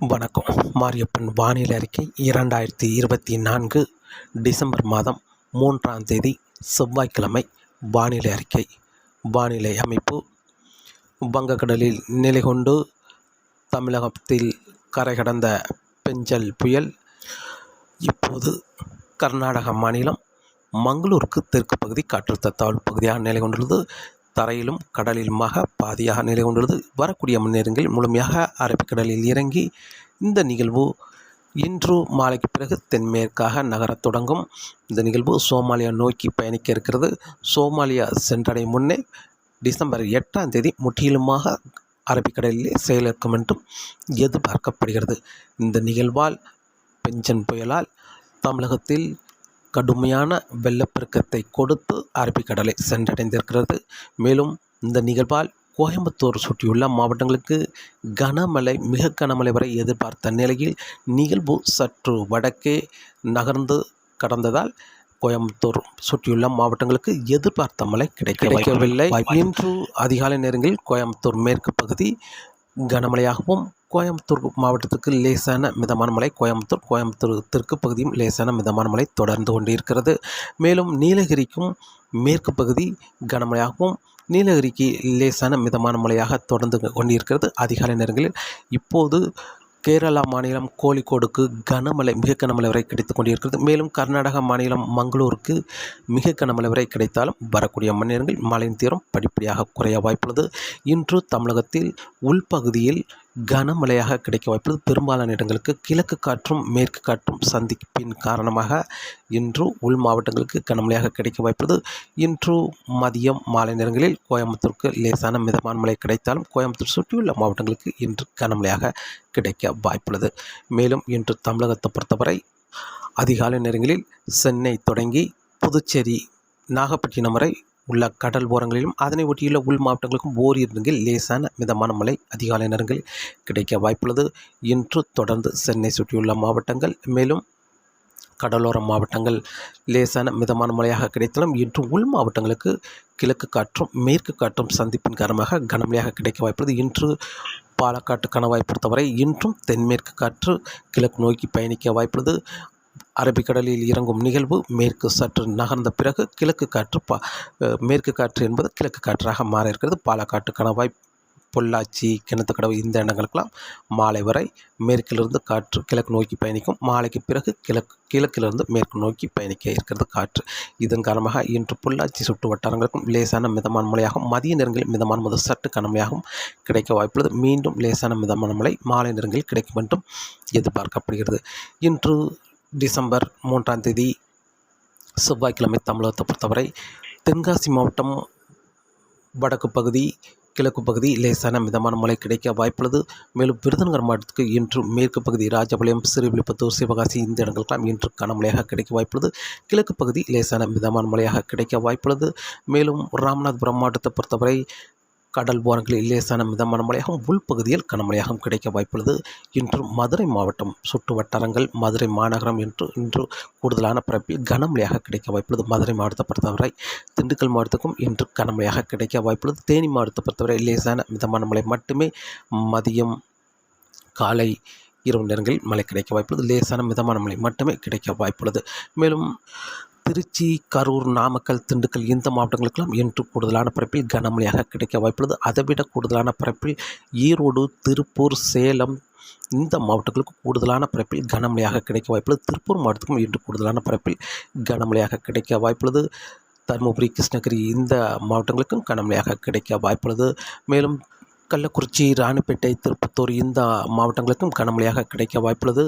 வணக்கம். மாரியப்பன் வானிலை அறிக்கை இரண்டாயிரத்தி இருபத்தி நான்கு டிசம்பர் மாதம் மூன்றாம் தேதி செவ்வாய்க்கிழமை. வானிலை அறிக்கை. வானிலை அமைப்பு. வங்கக்கடலில் நிலை கொண்டு தமிழகத்தில் கரை கடந்த பெஞ்சல் புயல். இப்போது கர்நாடக மாநிலம் மங்களூருக்கு தெற்கு பகுதி காற்றழுத்த தாழ்வு பகுதியாக நிலை கொண்டுள்ளது. தரையிலும் கடலிலுமாக பாதியாக நிலை கொண்டுள்ளது. வரக்கூடிய மணிநேரங்களில் முழுமையாக அரபிக்கடலில் இறங்கி இந்த நிகழ்வு இன்று மாலைக்கு பிறகு தென்மேற்காக நகரத் தொடங்கும். இந்த நிகழ்வு சோமாலியா நோக்கி பயணிக்க இருக்கிறது. சோமாலியா சென்றடையும் முன்னே டிசம்பர் எட்டாம் தேதி முற்றிலுமாக அரபிக்கடலிலே செயலிழக்கும் என்றும் எதிர்பார்க்கப்படுகிறது. இந்த நிகழ்வால் பெஞ்சன் புயலால் தமிழகத்தில் கடுமையான வெள்ளப்பெருக்கத்தை கொடுத்து அரபிக்கடலை சென்றடைந்திருக்கிறது. மேலும் இந்த நிகழ்வால் கோயம்புத்தூர் சுற்றியுள்ள மாவட்டங்களுக்கு கனமழை மிக கனமழை வரை எதிர்பார்த்த நிலையில் நிகழ்வு சற்று வடக்கே நகர்ந்து கடந்ததால் கோயம்புத்தூர் சுற்றியுள்ள மாவட்டங்களுக்கு எதிர்பார்த்த மழை கிடைக்க கிடைக்கவில்லை. இன்று அதிகாலை நேரங்களில் கோயம்புத்தூர் மேற்கு பகுதி கனமழையாகவும் கோயம்புத்தூர் மாவட்டத்துக்கு லேசான மிதமான மழை. கோயம்புத்தூர் கோயம்புத்தூர் தெற்கு பகுதியும் லேசான மிதமான மழை தொடர்ந்து கொண்டிருக்கிறது. மேலும் நீலகிரிக்கும் மேற்கு பகுதி கனமழையாகவும் நீலகிரிக்கு லேசான மிதமான மழையாக தொடர்ந்து கொண்டிருக்கிறது. அதிகாலை நேரங்களில் இப்போது கேரளா மாநிலம் கோழிக்கோடுக்கு கனமழை மிக கனமழை வரை கிடைத்து கொண்டிருக்கிறது. மேலும் கர்நாடக மாநிலம் மங்களூருக்கு மிக கனமழை வரை கிடைத்தாலும் வரக்கூடிய மணி நேரங்கள் மழையின் தீவிரம் படிப்படியாக குறைய வாய்ப்புள்ளது. இன்று தமிழகத்தில் உள்பகுதியில் கனமழையாக கிடைக்க வாய்ப்புள்ளது பெரும்பாலான இடங்களுக்கு கிழக்கு காற்றும் மேற்கு காற்றும் சந்திப்பின் காரணமாக இன்று உள் மாவட்டங்களுக்கு கனமழையாக கிடைக்க வாய்ப்புள்ளது இன்று மதியம் மாலை நேரங்களில் கோயம்புத்தூருக்கு லேசான மிதமான மழை கிடைத்தாலும் கோயம்புத்தூர் சுற்றியுள்ள மாவட்டங்களுக்கு இன்று கனமழையாக கிடைக்க வாய்ப்புள்ளது மேலும் இன்று தமிழகத்தை பொறுத்தவரை அதிகாலை நேரங்களில் சென்னை தொடங்கி புதுச்சேரி நாகப்பட்டினம் வரை உள்ள கடல் ஓரங்களிலும் அதனை ஒட்டியுள்ள உள் மாவட்டங்களுக்கும் ஓரிரு இடங்களில் லேசான மிதமான மழை அதிகாலை நேரங்களில் கிடைக்க வாய்ப்புள்ளது. இன்று தொடர்ந்து சென்னை சுற்றியுள்ள மாவட்டங்கள் மேலும் கடலோர மாவட்டங்கள் லேசான மிதமான மழையாக கிடைத்தாலும் இன்று உள் மாவட்டங்களுக்கு கிழக்கு காற்றும் மேற்கு காற்றும் சந்திப்பின் காரணமாக கனமழையாக கிடைக்க வாய்ப்புள்ளது. இன்று பாலக்காட்டு கணவாய் பொறுத்தவரை இன்றும் தென்மேற்கு காற்று கிழக்கு நோக்கி பயணிக்க வாய்ப்புள்ளது. அரபிக்கடலில் இறங்கும் நிகழ்வு மேற்கு சற்று நகர்ந்த பிறகு கிழக்கு காற்று பா மேற்கு காற்று என்பது கிழக்கு காற்றாக மாற இருக்கிறது. பாலக்காட்டு கணவாய் பொள்ளாச்சி கிணத்துக்கடவு இந்த இடங்களுக்கெல்லாம் மாலை வரை மேற்கிலிருந்து காற்று கிழக்கு நோக்கி பயணிக்கும். மாலைக்கு பிறகு கிழக்கு கிழக்கிலிருந்து மேற்கு நோக்கி பயணிக்க இருக்கிறது காற்று. இதன் காரணமாக இன்று பொள்ளாச்சி சுற்று வட்டாரங்களுக்கும் லேசான மிதமான மழையாகவும் மதிய நேரங்களில் மிதமான முதல் சற்று கனமையாகவும் கிடைக்க வாய்ப்புள்ளது. மீண்டும் லேசான மிதமான மழை மாலை நேரங்களில் கிடைக்கும் என்றும் எதிர்பார்க்கப்படுகிறது. இன்று டிசம்பர் மூன்றாம் தேதி செவ்வாய்க்கிழமை தமிழகத்தை பொறுத்தவரை தென்காசி மாவட்டம் வடக்கு பகுதி கிழக்கு பகுதி லேசான மிதமான மழை கிடைக்க வாய்ப்புள்ளது மேலும் விருதுநகர் மாவட்டத்துக்கு இன்று மேற்கு பகுதி ராஜபாளையம் சிறுவில்லிபுத்தூர் சிவகாசி இந்த இடங்களுக்கெல்லாம் இன்று கனமழையாக கிடைக்க வாய்ப்புள்ளது கிழக்கு பகுதி லேசான மிதமான மழையாக கிடைக்க வாய்ப்புள்ளது மேலும் ராமநாதபுரம் மாவட்டத்தை பொறுத்தவரை கடல் ஓரங்களில் லேசான மிதமான மழையாகவும் உள்பகுதியில் கனமழையாகவும் கிடைக்க வாய்ப்புள்ளது. இன்று மதுரை மாவட்டம் சுற்று வட்டாரங்கள் மதுரை மாநகரம் என்று இன்று கூடுதலான பரப்பில் கனமழையாக கிடைக்க வாய்ப்புள்ளது. மதுரை மாவட்டத்தை பொறுத்தவரை திண்டுக்கல் மாவட்டத்துக்கும் இன்று கனமழையாக கிடைக்க வாய்ப்புள்ளது. தேனி மாவட்டத்தை பொறுத்தவரை லேசான மிதமான மழை மட்டுமே மதியம் காலை இரவு நேரங்களில் மழை கிடைக்க வாய்ப்புள்ளது. லேசான மிதமான மழை மட்டுமே கிடைக்க வாய்ப்புள்ளது. மேலும் திருச்சி கரூர் நாமக்கல் திண்டுக்கல் இந்த மாவட்டங்களுக்கெல்லாம் இன்று கூடுதலான பரப்பில் கனமழையாக கிடைக்க வாய்ப்புள்ளது. அதைவிட கூடுதலான பரப்பில் ஈரோடு திருப்பூர் சேலம் இந்த மாவட்டங்களுக்கு கூடுதலான பரப்பில் கனமழையாக கிடைக்க வாய்ப்புள்ளது. திருப்பூர் மாவட்டத்துக்கும் இன்று கூடுதலான பரப்பில் கனமழையாக கிடைக்க வாய்ப்புள்ளது. தருமபுரி கிருஷ்ணகிரி இந்த மாவட்டங்களுக்கும் கனமழையாக கிடைக்க வாய்ப்புள்ளது. மேலும் கள்ளக்குறிச்சி ராணிப்பேட்டை திருப்பத்தூர் இந்த மாவட்டங்களுக்கும் கனமழையாக கிடைக்க வாய்ப்புள்ளது.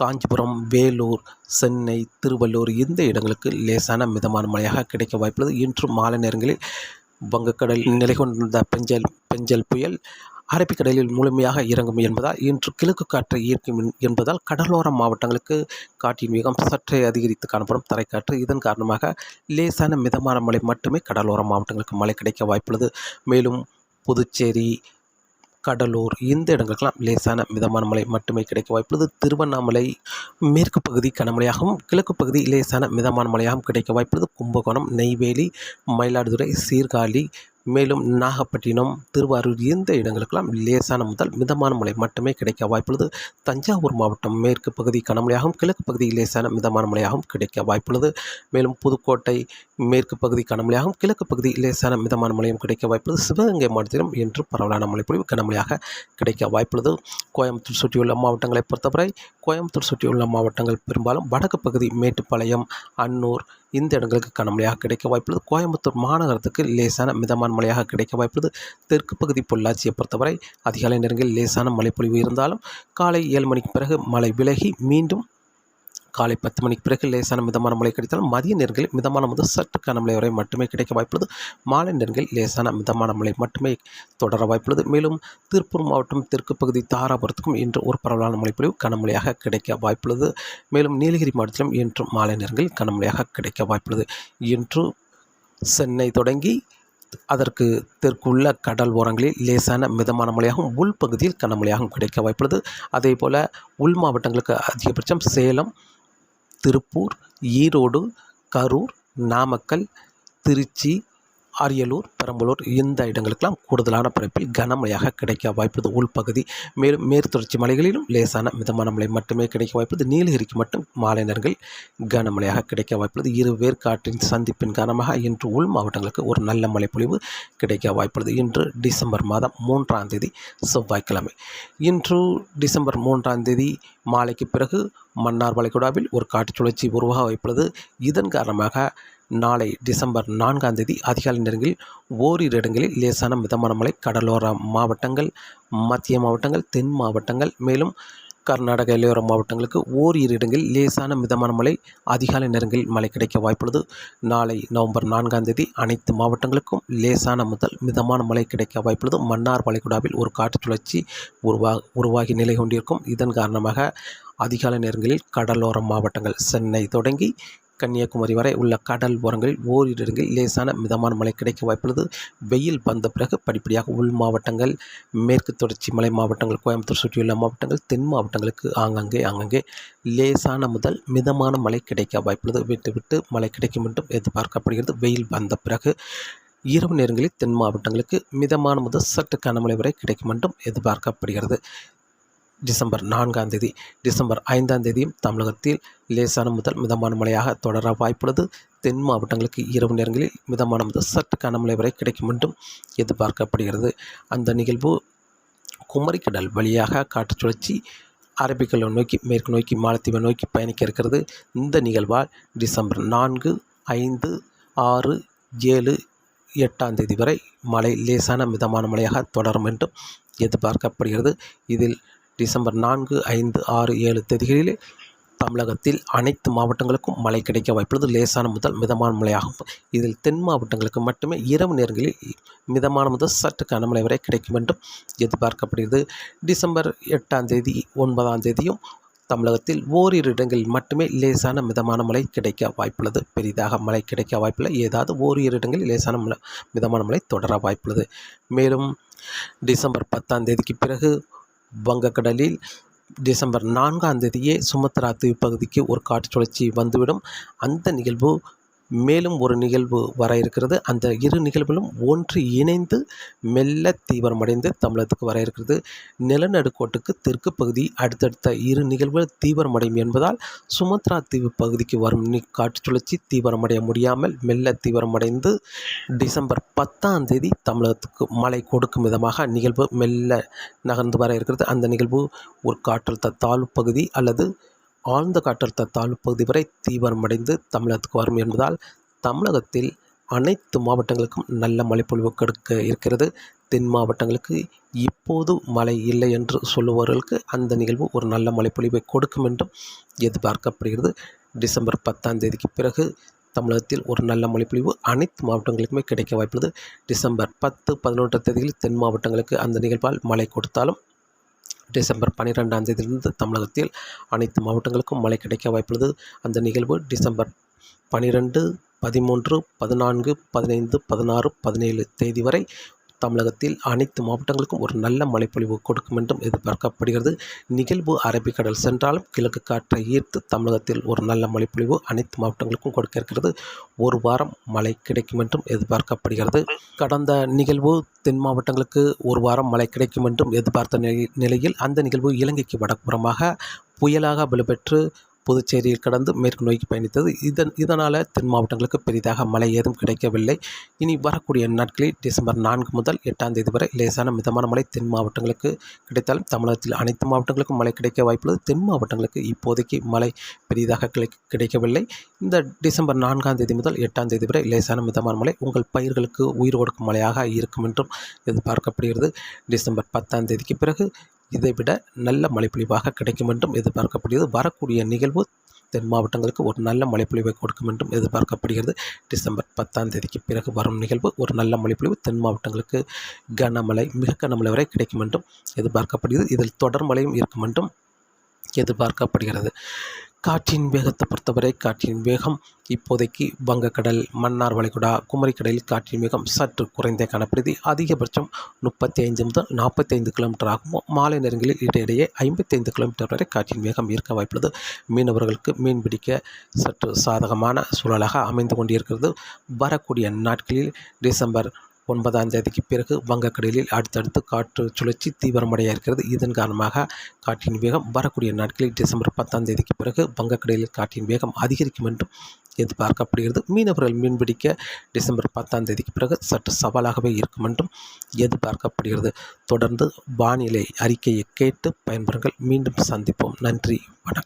காஞ்சிபுரம் வேலூர் சென்னை திருவள்ளூர் இந்த இடங்களுக்கு லேசான மிதமான மழையாக கிடைக்க வாய்ப்புள்ளது. இன்று மாலை நேரங்களில் வங்கக்கடல் நிலை கொண்டிருந்த பெஞ்சல் பெஞ்சல் புயல் அரபிக்கடலில் முழுமையாக இறங்கும் என்பதால் இன்று கிழக்கு காற்றை ஈர்க்கும் என்பதால் கடலோர மாவட்டங்களுக்கு காற்றின் வேகம் சற்றே அதிகரித்து காணப்படும் தரைக்காற்று. இதன் காரணமாக லேசான மிதமான மழை மட்டுமே கடலோர மாவட்டங்களுக்கு மழை கிடைக்க வாய்ப்புள்ளது. மேலும் புதுச்சேரி கடலூர். இந்த இடங்களுக்கெல்லாம் லேசான மிதமான மழை மட்டுமே கிடைக்க வாய்ப்புள்ளது. திருவண்ணாமலை மேற்கு பகுதி கனமழையாகவும் கிழக்கு பகுதி லேசான மிதமான மழையாகவும் கிடைக்க வாய்ப்புள்ளது. கும்பகோணம் நெய்வேலி மயிலாடுதுறை சீர்காழி மேலும் நாகப்பட்டினம் திருவாரூர் இந்த இடங்களுக்கெல்லாம் லேசான முதல் மிதமான மழை மட்டுமே கிடைக்க வாய்ப்புள்ளது? தஞ்சாவூர் மாவட்டம் மேற்கு பகுதி கனமழையாகவும் கிழக்கு பகுதி லேசான மிதமான மழையாகவும் கிடைக்க வாய்ப்புள்ளது. மேலும் புதுக்கோட்டை மேற்கு பகுதி கனமழையாகவும் கிழக்கு பகுதி லேசான மிதமான மழையும் கிடைக்க வாய்ப்புள்ளது. சிவகங்கை மாவட்டத்திலும் இன்று பரவலான மழைப்பொழிவு கனமழையாக கிடைக்க வாய்ப்புள்ளது. கோயம்புத்தூர் சுற்றியுள்ள மாவட்டங்களை பொறுத்தவரை கோயம்புத்தூர் சுற்றியுள்ள மாவட்டங்கள் பெரும்பாலும் வடக்கு பகுதி மேட்டுப்பாளையம் அன்னூர் இந்த இடங்களுக்கு கனமழையாக கிடைக்க வாய்ப்புள்ளது. கோயம்புத்தூர் மாநகரத்துக்கு லேசான மிதமான மழையாக கிடைக்க வாய்ப்புள்ளது. தெற்கு பகுதி பொள்ளாச்சியை பொறுத்தவரை அதிகாலை நேரங்களில் லேசான மழைப்பொழிவு இருந்தாலும் காலை ஏழு மணிக்கு பிறகு மழை விலகி மீண்டும் காலை பத்து மணிக்கு பிறகு லேசான மிதமான மழை கிடைத்தாலும் மதிய நேரங்களில் மிதமான முதல் சற்று கனமழை வரை மட்டுமே கிடைக்க வாய்ப்புள்ளது. மாலை நேரங்களில் லேசான மிதமான மழை மட்டுமே தொடர வாய்ப்புள்ளது. மேலும் திருப்பூர் மாவட்டம் தெற்கு பகுதி தாராபுரத்துக்கும் இன்று ஒரு பரவலான மழைப்பொழிவு கனமழையாக கிடைக்க வாய்ப்புள்ளது. மேலும் நீலகிரி மாவட்டத்திலும் இன்று மாலை நேரங்களில் கனமழையாக கிடைக்க வாய்ப்புள்ளது. இன்று சென்னை தொடங்கி அதற்கு தெற்குள்ள கடல் ஓரங்களில் லேசான மிதமான மழையாகவும் உள்பகுதியில் கனமழையாகவும் கிடைக்க வாய்ப்புள்ளது. அதே போல் உள் மாவட்டங்களுக்கு அதிகபட்சம் சேலம் திருப்பூர் ஈரோடு கரூர் நாமக்கல் திருச்சி அரியலூர் பெரம்பலூர் இந்த இடங்களுக்கெல்லாம் கூடுதலான பரப்பில் கனமழையாக கிடைக்க வாய்ப்பது உள்பகுதி மேலும் மேற்தொடர்ச்சி மலைகளிலும் லேசான மிதமான மழை மட்டுமே கிடைக்க வாய்ப்பது நீலகிரிக்கு மட்டும் மாலை நேரங்களில் கனமழையாக கிடைக்க வாய்ப்புள்ளது. இரு வேர்காற்றின் சந்திப்பின் காரணமாக இன்று உள் மாவட்டங்களுக்கு ஒரு நல்ல மழைப்பொழிவு கிடைக்க வாய்ப்புள்ளது. இன்று டிசம்பர் மாதம் மூன்றாம் தேதி செவ்வாய்க்கிழமை. இன்று டிசம்பர் மூன்றாம் தேதி மாலைக்கு பிறகு மன்னார் வளைகுடாவில் ஒரு காற்று சுழற்சி உருவாக வைப்பது இதன் காரணமாக நாளை டிசம்பர் நான்காம் தேதி அதிகாலை நேரங்களில் ஓரிரு இடங்களில் லேசான மிதமான மழை கடலோர மாவட்டங்கள் மத்திய மாவட்டங்கள் தென் மாவட்டங்கள் மேலும் கர்நாடக எல்லையோர மாவட்டங்களுக்கு ஓரிரு இடங்களில் லேசான மிதமான மழை அதிகாலை நேரங்களில் மழை கிடைக்க வாய்ப்புள்ளது. நாளை நவம்பர் நான்காம் தேதி அனைத்து மாவட்டங்களுக்கும் லேசான முதல் மிதமான மழை கிடைக்க வாய்ப்புள்ளது. மன்னார் வளைகுடாவில் ஒரு காற்று சுழற்சி உருவா உருவாகி நிலை கொண்டிருக்கும் இதன் காரணமாக அதிகாலை நேரங்களில் கடலோர மாவட்டங்கள் சென்னை தொடங்கி கன்னியாகுமரி வரை உள்ள கடல் ஓரங்களில் ஓரிரு இடங்களில் லேசான மிதமான மழை கிடைக்க வாய்ப்புள்ளது. வெயில் வந்த பிறகு படிப்படியாக உள் மாவட்டங்கள் மேற்கு தொடர்ச்சி மலை மாவட்டங்கள் கோயம்புத்தூர் சுற்றியுள்ள மாவட்டங்கள் தென் மாவட்டங்களுக்கு ஆங்காங்கே ஆங்காங்கே லேசான முதல் மிதமான மழை கிடைக்க வாய்ப்புள்ளது. விட்டு விட்டு மழை கிடைக்கும் என்றும் எதிர்பார்க்கப்படுகிறது. வெயில் வந்த பிறகு இரவு நேரங்களில் தென் மாவட்டங்களுக்கு மிதமான முதல் சற்று கனமழை வரை கிடைக்கும் என்றும் எதிர்பார்க்கப்படுகிறது. டிசம்பர் நான்காம் தேதி டிசம்பர் ஐந்தாம் தேதியும் தமிழகத்தில் லேசான முதல் மிதமான மழையாக தொடர வாய்ப்புள்ளது. தென் மாவட்டங்களுக்கு இரவு நேரங்களில் மிதமான முதல் சற்று கனமழை வரை கிடைக்கும் என்றும் எதிர்பார்க்கப்படுகிறது. அந்த நிகழ்வு குமரிக்கடல் வழியாக காற்று சுழற்சி அரபிக்கடல் நோக்கி மேற்கு நோக்கி மாலத்தீவை நோக்கி பயணிக்க இருக்கிறது. இந்த நிகழ்வால் டிசம்பர் நான்கு ஐந்து ஆறு ஏழு எட்டாம் தேதி வரை மழை லேசான மிதமான மழையாக தொடரும் என்றும் எதிர்பார்க்கப்படுகிறது. இதில் டிசம்பர் நான்கு ஐந்து ஆறு ஏழு தேதிகளில் தமிழகத்தில் அனைத்து மாவட்டங்களுக்கும் மழை கிடைக்க வாய்ப்புள்ளது. லேசான முதல் மிதமான மழையாகும். இதில் தென் மாவட்டங்களுக்கு மட்டுமே இரவு நேரங்களில் மிதமான முதல் சற்று கனமழை வரை கிடைக்கும் என்றும் எதிர்பார்க்கப்படுகிறது. டிசம்பர் எட்டாம் தேதி ஒன்பதாம் தேதியும் தமிழகத்தில் ஓரிரு இடங்களில் மட்டுமே லேசான மிதமான மழை கிடைக்க வாய்ப்புள்ளது. பெரிதாக மழை கிடைக்க வாய்ப்பில்லை. ஏதாவது ஓரிரு இடங்களில் லேசான மழை மிதமான மழை தொடர வாய்ப்புள்ளது. மேலும் டிசம்பர் பத்தாம் தேதிக்கு பிறகு வங்கக்கடலில் டிசம்பர் நான்காம் தேதியே சுமத்ரா தீவுப்பகுதிக்கு ஒரு காற்று சுழற்சி வந்துவிடும். அந்த நிகழ்வு மேலும் ஒரு நிகழ்வு வர இருக்கிறது. அந்த இரு நிகழ்வுகளும் ஒன்று இணைந்து மெல்ல தீவிரமடைந்து தமிழகத்துக்கு வர இருக்கிறது. நிலநடுக்கோட்டுக்கு தெற்கு பகுதி அடுத்தடுத்த இரு நிகழ்வுகள் தீவிரமடையும் என்பதால் சுமத்ரா தீவு பகுதிக்கு வரும் காற்று சுழற்சி தீவிரமடைய முடியாமல் மெல்ல தீவிரமடைந்து டிசம்பர் பத்தாம் தேதி தமிழகத்துக்கு மழை கொடுக்கும் விதமாக நிகழ்வு மெல்ல நகர்ந்து வர இருக்கிறது. அந்த நிகழ்வு ஒரு காற்றழுத்த தாழ்வு பகுதி அல்லது ஆழ்ந்த காற்றழுத்தத்தால் பகுதி வரை தீவிரமடைந்து தமிழகத்துக்கு வரும் என்பதால் தமிழகத்தில் அனைத்து மாவட்டங்களுக்கும் நல்ல மழைப்பொழிவு கொடுக்க இருக்கிறது. தென் மாவட்டங்களுக்கு இப்போது மழை இல்லை என்று சொல்லுபவர்களுக்கு அந்த நிகழ்வு ஒரு நல்ல மழைப்பொழிவை கொடுக்கும் என்றும் எதிர்பார்க்கப்படுகிறது. டிசம்பர் பத்தாம் தேதிக்கு பிறகு தமிழகத்தில் ஒரு நல்ல மழைப்பொழிவு அனைத்து மாவட்டங்களுக்குமே கிடைக்க வாய்ப்புள்ளது. டிசம்பர் பத்து பதினொன்றாம் தேதியில் தென் மாவட்டங்களுக்கு அந்த நிகழ்வால் மழை கொடுத்தாலும் டிசம்பர் பன்னிரெண்டாம் தேதியிலிருந்து தமிழகத்தில் அனைத்து மாவட்டங்களுக்கும் மழை கிடைக்க வாய்ப்புள்ளது. அந்த நிகழ்வு டிசம்பர் பன்னிரெண்டு பதிமூன்று பதினான்கு பதினைந்து பதினாறு பதினேழு தேதி வரை தமிழகத்தில் அனைத்து மாவட்டங்களுக்கும் ஒரு நல்ல மழைப்பொழிவு கொடுக்கும் என்றும் எதிர்பார்க்கப்படுகிறது. நிகழ்வு அரபிக்கடல் சென்றாலும் கிழக்கு காற்றை ஈர்த்து தமிழகத்தில் ஒரு நல்ல மழைப்பொழிவு அனைத்து மாவட்டங்களுக்கும் கொடுக்க இருக்கிறது. ஒரு வாரம் மழை கிடைக்கும் என்றும் எதிர்பார்க்கப்படுகிறது. கடந்த நிகழ்வு தென் மாவட்டங்களுக்கு ஒரு வாரம் மழை கிடைக்கும் என்றும் எதிர்பார்த்த நிலை நிலையில் அந்த நிகழ்வு இலங்கைக்கு வடப்புறமாக புயலாக வலுப்பெற்று புதுச்சேரியில் கடந்து மேற்கு நோக்கி பயணித்தது. இதன் இதனால் தென் மாவட்டங்களுக்கு பெரிதாக மழை ஏதும் கிடைக்கவில்லை. இனி வரக்கூடிய நாட்களில் டிசம்பர் நான்கு முதல் எட்டாம் தேதி வரை லேசான மிதமான மழை தென் மாவட்டங்களுக்கு கிடைத்தாலும் தமிழகத்தில் அனைத்து மாவட்டங்களுக்கும் மழை கிடைக்க வாய்ப்புள்ளது. தென் மாவட்டங்களுக்கு இப்போதைக்கு மழை பெரிதாக கிடை கிடைக்கவில்லை. இந்த டிசம்பர் நான்காம் தேதி முதல் எட்டாம் தேதி வரை லேசான மிதமான மழை உங்கள் பயிர்களுக்கு உயிர் கொடுக்கும் மழையாக இருக்கும் என்றும் எதிர்பார்க்கப்படுகிறது. டிசம்பர் பத்தாம் தேதிக்கு பிறகு இதைவிட நல்ல மழைப்பொழிவாக கிடைக்கும் என்றும் எதிர்பார்க்கப்படுகிறது. வரக்கூடிய நிகழ்வு தென் மாவட்டங்களுக்கு ஒரு நல்ல மழைப்பொழிவை கொடுக்கும் என்றும் எதிர்பார்க்கப்படுகிறது. டிசம்பர் பத்தாம் தேதிக்கு பிறகு வரும் நிகழ்வு ஒரு நல்ல மழைப்பொழிவு தென் மாவட்டங்களுக்கு கனமழை மிக கனமழை வரை கிடைக்கும் என்றும் எதிர்பார்க்கப்படுகிறது. இதில் தொடர் மழையும் இருக்கும் என்றும் எதிர்பார்க்கப்படுகிறது. காற்றின் வேகத்தை பொறுத்தவரை காற்றின் வேகம் இப்போதைக்கு வங்கக்கடல் மன்னார் வளைகுடா குமரிக்கடலில் காற்றின் வேகம் சற்று குறைந்தே காணப்படுது அதிகபட்சம் முப்பத்தி ஐந்து முதல் நாற்பத்தி ஐந்து கிலோமீட்டர் ஆகும். மாலை நேரங்களில் இடையிடையே ஐம்பத்தி ஐந்து கிலோமீட்டர் வரை காற்றின் வேகம் இருக்க வாய்ப்புள்ளது. மீனவர்களுக்கு மீன் பிடிக்க சற்று சாதகமான சூழலாக அமைந்து கொண்டிருக்கிறது. வரக்கூடிய நாட்களில் டிசம்பர் ஒன்பதாம் தேதிக்கு பிறகு வங்கக்கடலில் அடுத்தடுத்து காற்று சுழற்சி தீவிரமடைய இருக்கிறது. இதன் காரணமாக காற்றின் வேகம் வரக்கூடிய நாட்களில் டிசம்பர் பத்தாம் தேதிக்கு பிறகு வங்கக்கடலில் காற்றின் வேகம் அதிகரிக்கும் என்றும் எதிர்பார்க்கப்படுகிறது. மீனவர்கள் மீன்பிடிக்க டிசம்பர் பத்தாம் தேதிக்கு பிறகு சற்று சவாலாகவே இருக்கும் என்றும் எதிர்பார்க்கப்படுகிறது. தொடர்ந்து வானிலை அறிக்கையை கேட்டு பயன்பெறுங்கள். மீண்டும் சந்திப்போம். நன்றி. வணக்கம்.